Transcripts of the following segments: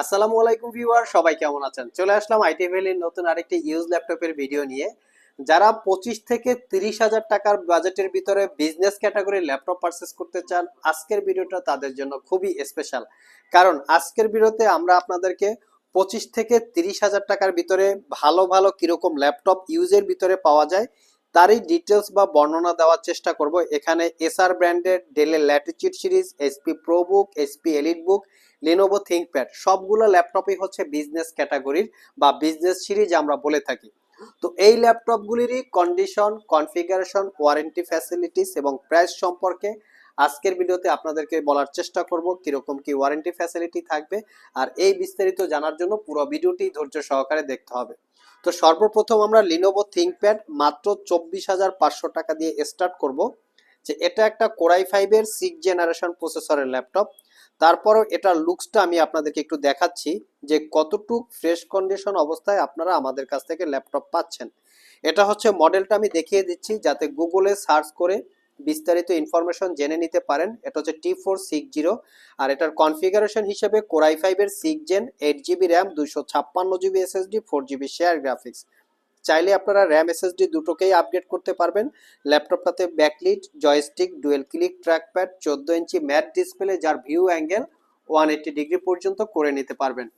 আসসালামু আলাইকুম ভিউয়ার, সবাই কেমন আছেন? চলে আসলাম আইটি ভ্যালির নতুন আরেকটি ইউজ ল্যাপটপের ভিডিও নিয়ে। যারা পঁচিশ থেকে তিরিশ হাজার টাকার বাজেটের ভিতরে বিজনেস ক্যাটাগরির ল্যাপটপ পারচেস করতে চান, আজকের ভিডিওটা তাদের জন্য খুবই স্পেশাল কারণ আজকের ভিডিওতে আমরা আপনাদেরকে পঁচিশ থেকে তিরিশ হাজার টাকার ভিতরে ভালো ভালো কীরকম ল্যাপটপ ইউজের ভিতরে পাওয়া যায়, তারই ডিটেলস বা বর্ণনা দেওয়ার চেষ্টা করব। এখানে এসআর ব্র্যান্ডের ডেলের Latitude series HP pro book HP elite book Lenovo ThinkPad সবগুলো ল্যাপটপই হচ্ছে বিজনেস ক্যাটাগরির বা বিজনেস সিরিজ আমরা বলে থাকি। তো এই ল্যাপটপগুলিরই কন্ডিশন কনফিগারেশন ওয়ারেন্টি ফ্যাসিলিটিস এবং প্রাইস সম্পর্কে আজকের ভিডিওতে আপনাদেরকে বলার চেষ্টা করব কীরকম কি ওয়ারেন্টি ফ্যাসিলিটি থাকবে আর এই বিস্তারিত জানার জন্য পুরো ভিডিওটি ধৈর্য সহকারে দেখতে হবে। তো সর্বপ্রথম আমরা লিনোভো থিঙ্কপ্যাড মাত্র চব্বিশ হাজার পাঁচশো টাকা দিয়ে স্টার্ট করব যে এটা একটা কোরাই ফাইভের সিক্স জেনারেশন প্রসেসরের ল্যাপটপ। তারপরও এটার লুকসটা আমি আপনাদেরকে একটু দেখাচ্ছি যে কতটুক ফ্রেশ কন্ডিশন অবস্থায় আপনারা আমাদের কাছ থেকে ল্যাপটপ পাচ্ছেন। এটা হচ্ছে মডেলটা আমি দেখিয়ে দিচ্ছি যাতে গুগলে সার্চ করে বিস্তারিত ইনফরমেশন জেনে নিতে পারেন। এটা হচ্ছে টি ফোর সিক্স জিরো আর এটার কনফিগারেশন হিসেবে কোরাই ফাইভের six gen eight GB RAM দুইশো ছাপ্পান্ন GB SSD four GB share graphics চাইলে আপনারা র্যাম এসএসডি দুটোকেই আপডেট করতে পারবেন। ল্যাপটপটাতে backlit joystick dual click trackpad চোদ্দ ইঞ্চি ম্যাট ডিসপ্লে যার view angle one eighty degree পর্যন্ত করে নিতে পারবেন।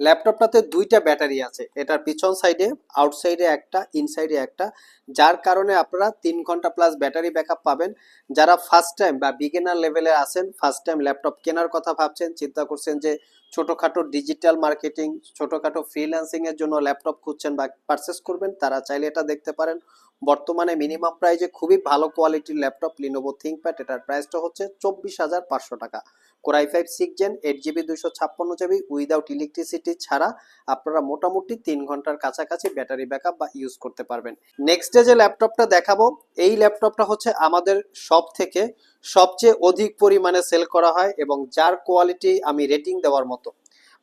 ল্যাপটপটাতে দুইটা ব্যাটারি আছে। এটার পিছন সাইডে, আউটসাইডে একটা, ইনসাইডে একটা। যার কারণে আপনারা তিন ঘণ্টা প্লাস ব্যাটারি ব্যাকআপ পাবেন। যারা ফার্স্ট টাইম বা বিগিনার লেভেলে আছেন ফার্স্ট টাইম ল্যাপটপ কেনার কথা ভাবছেন, চিন্তা করছেন যে ছোটোখাটো ডিজিটাল মার্কেটিং ছোটোখাটো ফ্রিল্যান্সিং এর জন্য ল্যাপটপ খুঁজছেন বা পারচেস করবেন, তারা চাইলে এটা দেখতে পারেন। বর্তমানে মিনিমাম প্রাইজে খুবই ভালো কোয়ালিটির ল্যাপটপ লিনোভো থিঙ্কপ্যাড এটার প্রাইসটা হচ্ছে চব্বিশ হাজার পাঁচশো টাকা। Core i five six gen eight GB দুশো ছাপ্পান্ন জিবি উইদাউট ইলেকট্রিসিটি ছাড়া আপনারা মোটামুটি তিন ঘণ্টার কাছাকাছি ব্যাটারি ব্যাকআপ বা ইউজ করতে পারবেন। নেক্সট ডে যে ল্যাপটপটা দেখাবো, এই ল্যাপটপটা হচ্ছে আমাদের সব থেকে সবচেয়ে অধিক পরিমাণে সেল করা হয় এবং যার কোয়ালিটি আমি রেটিং দেওয়ার মতো।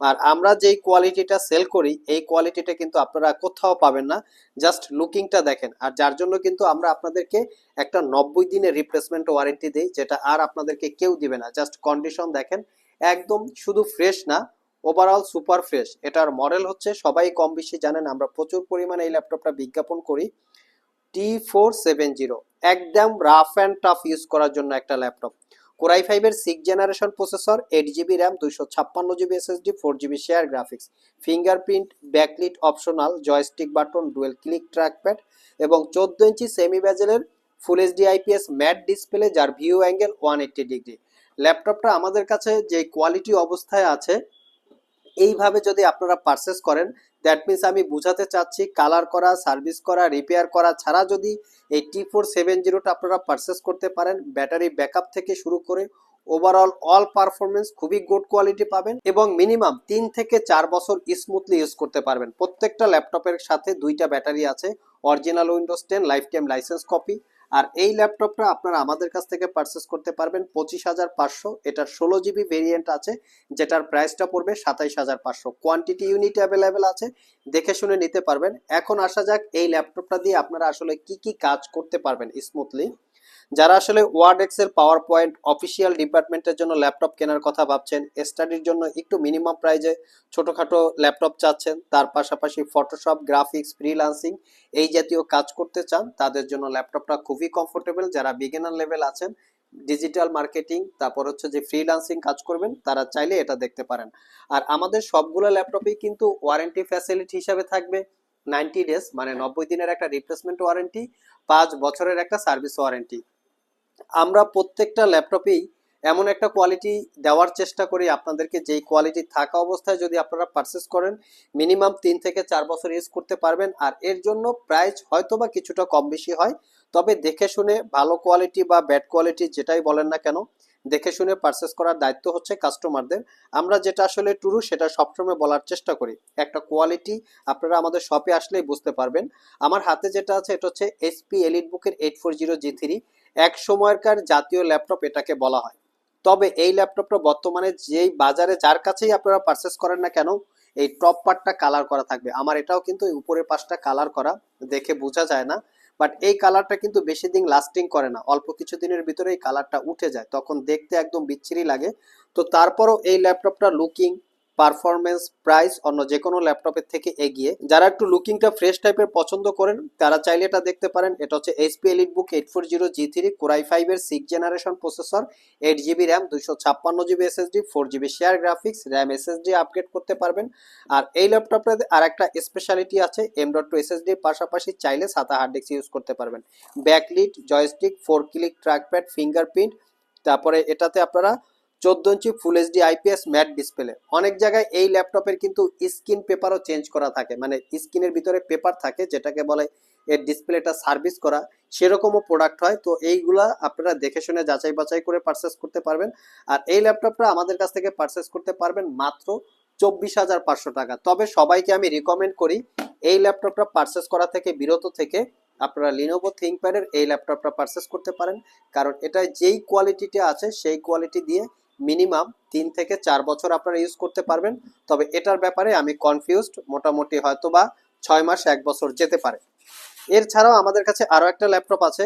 আর আমরা যেই কোয়ালিটিটা সেল করি, এই কোয়ালিটিটা কিন্তু আপনারা কোথাও পাবেন না জাস্ট লুকিংটা দেখেন। আর যার জন্য কিন্তু আমরা আপনাদেরকে একটা নব্বই দিনের রিপ্লেসমেন্ট ওয়ারেন্টি দিই, যেটা আর আপনাদেরকে কেউ দিবে না। জাস্ট কন্ডিশন দেখেন, একদম শুধু ফ্রেশ না ওভারঅল সুপার ফ্রেশ এটার মডেল হচ্ছে, সবাই কম বেশি জানেন, আমরা প্রচুর পরিমাণে এই ল্যাপটপটা বিজ্ঞাপন করি টি ফোর সেভেন জিরো একদম রাফ অ্যান্ড টাফ ইউজ করার জন্য একটা ল্যাপটপ কোরাই ফাইভের six generation processor eight GB RAM দুইশো ছাপ্পান্ন GB SSD four GB share graphics fingerprint backlit optional joystick button dual click trackpad এবং চোদ্দ inch semi ব্যাজেলের full HD IPS matte display যার view angle one eighty degree ল্যাপটপটা আমাদের কাছে যে quality অবস্থায় আছে এইভাবে যদি আপনারা পারচেস করেন দ্যাট মিনস আমি বুঝাতে চাচ্ছি কালার করা সার্ভিস করা রিপেয়ার করা ছাড়া যদি এই টি ফোর সেভেন জিরোটা আপনারা পারচেস করতে পারেন ব্যাটারি ব্যাকআপ থেকে শুরু করে ওভারঅল অল পারফরমেন্স খুবই গুড কোয়ালিটি পাবেন এবং মিনিমাম তিন থেকে চার বছর স্মুথলি ইউজ করতে পারবেন। প্রত্যেকটা ল্যাপটপের সাথে দুইটা ব্যাটারি আছে original Windows ten life time licence copy আর এই ল্যাপটপটা আপনারা আমাদের কাছ থেকে পারচেস করতে পারবেন পঁচিশ হাজার পাঁচশো। এটার ষোলো জিবি ভেরিয়েন্ট আছে, যেটার প্রাইসটা পড়বে সাতাইশ হাজার পাঁচশো। কোয়ান্টিটি ইউনিট অ্যাভেলেবেল আছে, দেখে শুনে নিতে পারবেন। এখন আসা যাক এই ল্যাপটপটা দিয়ে আপনারা আসলে কি কি কাজ করতে পারবেন স্মুথলি যারা আসলে Word Excel PowerPoint official ডিপার্টমেন্টের জন্য ল্যাপটপ কেনার কথা ভাবছেন স্টাডির জন্য একটু মিনিমাম প্রাইজে ছোটোখাটো ল্যাপটপ চাচ্ছেন। তার পাশাপাশি ফটোশপ গ্রাফিক্স ফ্রিলান্সিং এই জাতীয় কাজ করতে চান, তাদের জন্য ল্যাপটপটা খুবই কমফোর্টেবল যারা বিগিনার লেভেল আছেন ডিজিটাল মার্কেটিং তারপর হচ্ছে যে ফ্রিলান্সিং কাজ করবেন, তারা চাইলে এটা দেখতে পারেন। আর আমাদের সবগুলো ল্যাপটপেই কিন্তু ওয়ারেন্টি ফ্যাসিলিটি হিসাবে থাকবে নাইনটি ডেজ মানে নব্বই দিনের একটা রিপ্লেসমেন্ট ওয়ারেন্টি পাঁচ বছরের একটা সার্ভিস ওয়ারেন্টি আমরা প্রত্যেকটা ল্যাপটপেই এমন একটা কোয়ালিটি দেওয়ার চেষ্টা করি আপনাদেরকে, যেই কোয়ালিটি থাকা অবস্থায় যদি আপনারা পারচেস করেন মিনিমাম তিন থেকে চার বছর ইউজ করতে পারবেন আর এর জন্য প্রাইস হয়তো বা কিছুটা কম বেশি হয়। তবে দেখে শুনে ভালো কোয়ালিটি বা ব্যাড কোয়ালিটি যেটাই বলেন না কেন, দেখে শুনে পারচেস করার দায়িত্ব হচ্ছে কাস্টমারদের আমরা যেটা আসলে টুরু সেটা সবসময় বলার চেষ্টা করি। একটা কোয়ালিটি আপনারা আমাদের শপে আসলেই বুঝতে পারবেন। আমার হাতে যেটা আছে, এটা হচ্ছে এসপি এলিট বুকের eight four zero G three এক সময়কার জাতীয় ল্যাপটপ এটাকে বলা হয়। তবে এই ল্যাপটপটা বর্তমানে যেই বাজারে যার কাছেই আপনারা পারচেস করেন না কেন, এই টপ পার্টটা কালার করা থাকবে। আমার এটাও কিন্তু উপরের পাশটা কালার করা দেখে বোঝা যায় না। বাট এই কালারটা কিন্তু বেশি দিন লাস্টিং করে না। অল্প কিছু দিনের ভিতরে এই কালারটা উঠে যায়। তখন দেখতে একদম বিচ্ছিরি লাগে। তো তারপরও এই ল্যাপটপটা লুকিং পারফরমেন্স প্রাইস অন্য যে কোনো ল্যাপটপের থেকে এগিয়ে। যারা একটু লুকিংটা ফ্রেশ টাইপের পছন্দ করেন, তারা চাইলে এটা দেখতে পারেন। এটা হচ্ছে HP elite book eight four zero G three core i ফাইভের six generation processor eight GB RAM দুশো ছাপ্পান্ন GB SSD four GB share graphics RAM SSD upgrade করতে পারবেন। আর এই ল্যাপটপটাতে আর একটা স্পেশালিটি আছে এম ডট টু এসএসডির পাশাপাশি চাইলে সাতা হার্ড ডিস্ক ইউজ করতে পারবেন। Backlit joystick four click trackpad fingerprint তারপরে এটাতে আপনারা চোদ্দ inch full HD IPS matte display অনেক জায়গায় এই ল্যাপটপের কিন্তু স্ক্রিন পেপারও চেঞ্জ করা থাকে। মানে স্ক্রিনের ভিতরে পেপার থাকে, যেটাকে বলে এর ডিসপ্লেটা সার্ভিস করা। সেরকমও প্রোডাক্ট হয়। তো এইগুলা আপনারা দেখে শুনে যাচাই বাছাই করে পারচেস করতে পারবেন। আর এই ল্যাপটপটা আমাদের কাছ থেকে পারচেস করতে পারবেন মাত্র চব্বিশ হাজার পাঁচশো টাকা। তবে সবাইকে আমি রিকমেন্ড করি, এই ল্যাপটপটা পারচেস করা থেকে, বিরত থেকে আপনারা লিনোভো থিঙ্কপ্যাডের এই ল্যাপটপটা পারচেস করতে পারেন। কারণ এটা যেই কোয়ালিটিটা আছে, সেই কোয়ালিটি দিয়ে মিনিমাম তিন থেকে চার বছর আপনারা ইউজ করতে পারবেন। তবে এটার ব্যাপারে আমি কনফিউজড মোটামুটি হয়তো বা ছয় মাস, এক বছর যেতে পারে। এর ছাড়াও আমাদের কাছে আরও একটা ল্যাপটপ আছে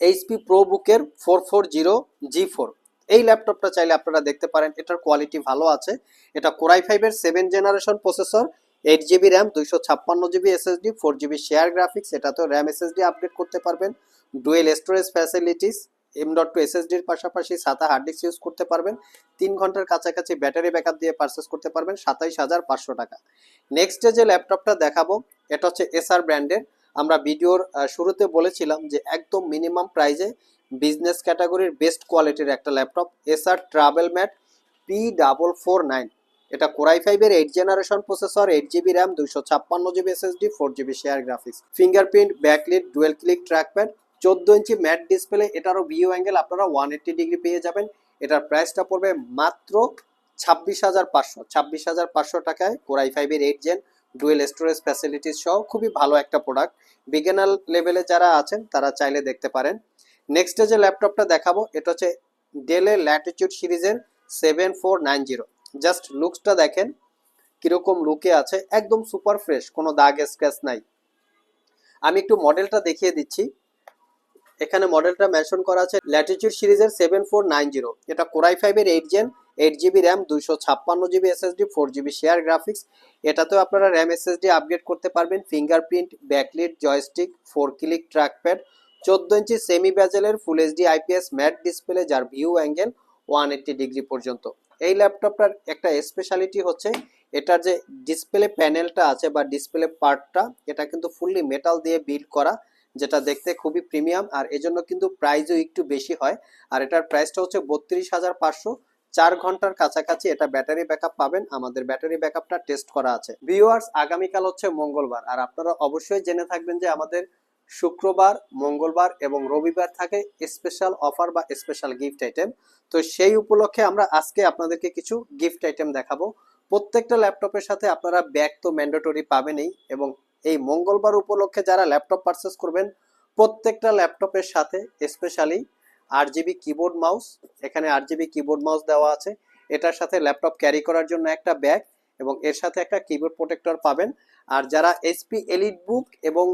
এইচপি প্রো বুকের four four zero G four এই ল্যাপটপটা চাইলে আপনারা দেখতে পারেন, এটার কোয়ালিটি ভালো আছে। এটা কোরাই ফাইভের seven generation processor eight GB RAM দুইশো ছাপ্পান্ন GB SSD four GB share graphics এটাতেও র্যাম এসএসডি আপডেট করতে পারবেন। Dual storage facilities M dot two এসএসডির পাশাপাশি সাতা হার্ড ডিস্ক ইউজ করতে পারবেন। তিন ঘণ্টার কাছাকাছি ব্যাটারি ব্যাকআপ দিয়ে পারচেস করতে পারবেন সাতাইশ হাজার পাঁচশো টাকা। নেক্সট যে ল্যাপটপটা দেখাবো, এটা হচ্ছে এসআর ব্র্যান্ডের আমরা ভিডিওর শুরুতে বলেছিলাম যে একদম মিনিমাম প্রাইজে বিজনেস ক্যাটাগরির বেস্ট কোয়ালিটির একটা laptop SR travel mate P double four nine এটা কোরাই ফাইভের eight generation processor eight GB RAM দুইশো ছাপ্পান্ন GB SSD four GB share graphics fingerprint backlit dual click trackpad চোদ্দ ইঞ্চি ম্যাট ডিসপ্লে এটারও view angle আপনারা one eighty degree পেয়ে যাবেন। এটার প্রাইসটা পড়বে মাত্র ছাব্বিশ হাজার পাঁচশো। ছাব্বিশ হাজার পাঁচশো টাকায় কোরাই ফাইভের eight gen dual storage facilities সহ খুবই ভালো একটা প্রোডাক্ট বিজ্ঞানাল লেভেলে যারা আছেন, তারা চাইলে দেখতে পারেন। নেক্সটে যে ল্যাপটপটা দেখাবো, এটা হচ্ছে ডেলের ল্যাটিটিউড সিরিজের seven four nine zero just লুকসটা দেখেন, কীরকম লুকে আছে, একদম সুপার ফ্রেশ কোনো দাগ স্ক্র্যাচ নাই। আমি একটু মডেলটা দেখিয়ে দিচ্ছি। এখানে মডেলটা মেনশন করা আছে ল্যাটিটিউড সিরিজের সেভেন ফোর নাইন জিরো এটা কোরাই ফাইভের eight gen eight GB RAM দুইশো ছাপ্পান্ন GB SSD four GB share graphics এটাতেও আপনারা র্যাম এসএসডি আপগ্রেড করতে পারবেন। Fingerprint backlit joystick four click trackpad চোদ্দ inch semi ব্যাজেলের full HD IPS matte display যার view angle one eighty degree পর্যন্ত। এই ল্যাপটপটার একটা স্পেশালিটি হচ্ছে, এটার যে ডিসপ্লে প্যানেলটা আছে বা ডিসপ্লে পার্টটা এটা কিন্তু ফুললি মেটাল দিয়ে বিল্ড করা। যেটা দেখতে খুবই প্রিমিয়াম, আর এজন্য কিন্তু প্রাইসও একটু বেশি হয়। আর এটার প্রাইসটা হচ্ছে বত্রিশ হাজার পাঁচশো। চার ঘণ্টার কাছাকাছি এটা ব্যাটারি ব্যাকআপ পাবেন। আমাদের ব্যাটারি ব্যাকআপটা টেস্ট করা আছে। ভিউয়ার্স আগামীকাল হচ্ছে মঙ্গলবার। আর আপনারা অবশ্যই জেনে থাকবেন যে আমাদের শুক্রবার, মঙ্গলবার এবং রবিবার থাকে স্পেশাল অফার বা স্পেশাল গিফট আইটেম তো সেই উপলক্ষে আমরা আজকে আপনাদেরকে কিছু গিফট আইটেম দেখাবো। প্রত্যেকটা ল্যাপটপের সাথে আপনারা ব্যাগ তো ম্যান্ডেটরি পাবেনই এবং এই মঙ্গলবার উপলক্ষে যারা ল্যাপটপ পারচেস করবেন, প্রত্যেকটা ল্যাপটপের সাথে স্পেশালি আট জিবি কিবোর্ড মাউস এখানে আট জিবি কিবোর্ড মাউস দেওয়া আছে। এটার সাথে ল্যাপটপ ক্যারি করার জন্য একটা ব্যাগ এবং এর সাথে একটা কিবোর্ড প্রোটেক্টর পাবেন। আর যারা এসপি এলিট বুক এবং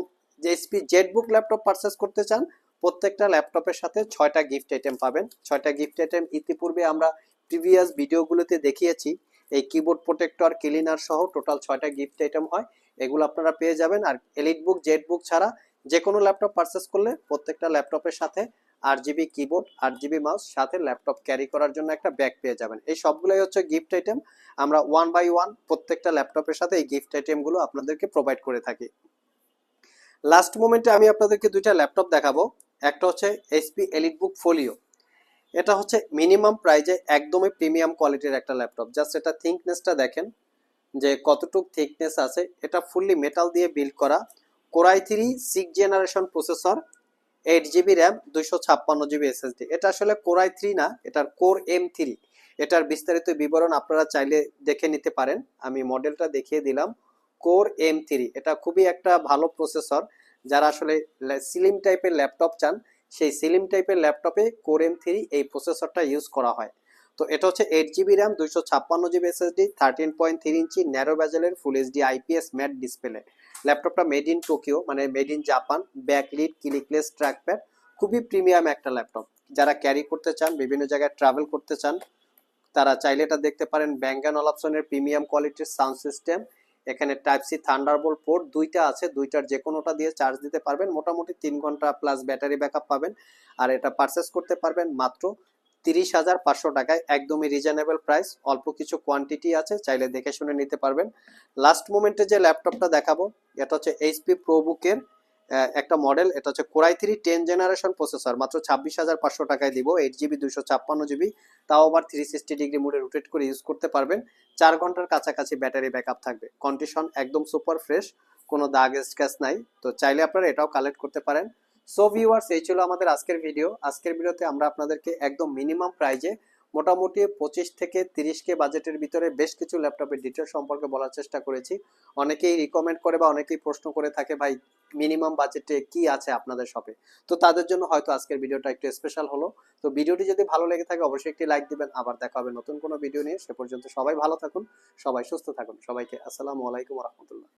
যে HP Z book laptop purchase করতে চান, প্রত্যেকটা ল্যাপটপের সাথে ছয়টা গিফট আইটেম পাবেন। ছয়টা গিফট আইটেম ইতিপূর্বে আমরা প্রিভিয়াস ভিডিওগুলোতে দেখিয়েছি। এই কিবোর্ড প্রোটেক্টর ক্লিনার সহ টোটাল ছয়টা গিফট আইটেম হয়। এগুলো আপনারা পেয়ে যাবেন। আর এলিট বুক জেড বুক ছাড়া যে কোনো ল্যাপটপ পারচেস করলে প্রত্যেকটা ল্যাপটপের সাথে আট জিবি কিবোর্ড আট জিবি মাউস সাথে ল্যাপটপ ক্যারি করার জন্য একটা ব্যাগ পেয়ে যাবেন। এই সবগুলোই হচ্ছে গিফট আইটেম আমরা ওয়ান বাই ওয়ান প্রত্যেকটা ল্যাপটপের সাথে এই গিফট আইটেমগুলো আপনাদেরকে প্রোভাইড করে থাকি। লাস্ট মোমেন্টে আমি আপনাদেরকে দুইটা ল্যাপটপ দেখাবো। একটা হচ্ছে এইচপি এলিট বুক ফোলিও এটা হচ্ছে মিনিমাম প্রাইজে একদমই প্রিমিয়াম কোয়ালিটির একটা ল্যাপটপ জাস্ট এটা থিকনেসটা দেখেন, যে কতটুক থিকনেস আছে, এটা ফুললি মেটাল দিয়ে বিল্ড করা। Core i three six generation processor eight GB RAM দুইশো ছাপ্পান্ন জিবি এসএসডি এটা আসলে কোরাই থ্রি না, এটার কোর এম থ্রি এটার বিস্তারিত বিবরণ আপনারা চাইলে দেখে নিতে পারেন। আমি মডেলটা দেখিয়ে দিলাম। কোর এম থ্রি এটা খুবই একটা ভালো প্রসেসর যারা আসলে সিলিম টাইপের ল্যাপটপ চান সেই সিলিম টাইপের ল্যাপটপে কোর এম থ্রি এই প্রসেসরটা ইউজ করা হয়। তো এটা হচ্ছে এইট জিবি র্যাম দুইশো ছাপ্পান্ন GB SSD thirteen point three inch narrow ব্যাজেলের full HD IPS matte display ল্যাপটপটা মেড ইন টোকিও মানে made in Japan back backlit clickless trackpad খুবই প্রিমিয়াম একটা ল্যাপটপ। যারা ক্যারি করতে চান, বিভিন্ন জায়গায় ট্রাভেল করতে চান, তারা চাইলে এটা দেখতে পারেন। ব্যাঙ্গান অলাপসনের প্রিমিয়াম কোয়ালিটির সাউন্ড সিস্টেম এখানে টাইপ সি থান্ডারবোল্ট পোর্ট দুইটা আছে, দুইটার যে কোনোটা দিয়ে চার্জ দিতে পারবেন। মোটামুটি তিন ঘণ্টা প্লাস ব্যাটারি ব্যাকআপ পাবেন। আর এটা পারচেস করতে পারবেন মাত্র তিরিশ হাজার পাঁচশো টাকায়। একদমই রিজনেবল প্রাইস অল্প কিছু কোয়ান্টিটি আছে, চাইলে দেখে শুনে নিতে পারবেন। লাস্ট মোমেন্টে যে ল্যাপটপটা দেখাবো, এটা হচ্ছে এইচপি প্রোবুকের একটা মডেল এটা হচ্ছে core i three ten generation processor মাত্র ছাব্বিশ হাজার পাঁচশো টাকায় দিব এইট জিবি দুশো ছাপ্পান্ন জিবি তাও আবার থ্রি সিক্সটি ডিগ্রি মোডে রোটেট করে ইউজ করতে পারবেন। চার ঘণ্টার কাছাকাছি ব্যাটারি ব্যাকআপ থাকবে। কন্ডিশন একদম সুপার ফ্রেশ কোনো দাগ স্ক্যাচ নাই। তো চাইলে আপনারা এটাও কালেক্ট করতে পারেন। সো ভিউয়ার্স এই ছিল আমাদের আজকের ভিডিও আজকের ভিডিওতে আমরা আপনাদেরকে একদম মিনিমাম প্রাইজে মোটামুটি পঁচিশ থেকে তিরিশ কে বাজেটের ভিতরে বেশ কিছু ল্যাপটপের ডিটেল সম্পর্কে বলার চেষ্টা করেছি। অনেকেই রিকমেন্ড করে বা অনেকেই প্রশ্ন করে থাকে, ভাই মিনিমাম বাজেটে কি আছে আপনাদের শপে তো তাদের জন্য হয়তো আজকের ভিডিওটা একটু স্পেশাল হলো। তো ভিডিওটি যদি ভালো লেগে থাকে, অবশ্যই একটি লাইক দিবেন। আবার দেখা হবে নতুন কোনো ভিডিও নিয়ে। সে পর্যন্ত সবাই ভালো থাকুন, সবাই সুস্থ থাকুন। সবাইকে আসসালামু আলাইকুম রহমতুল্লাহ।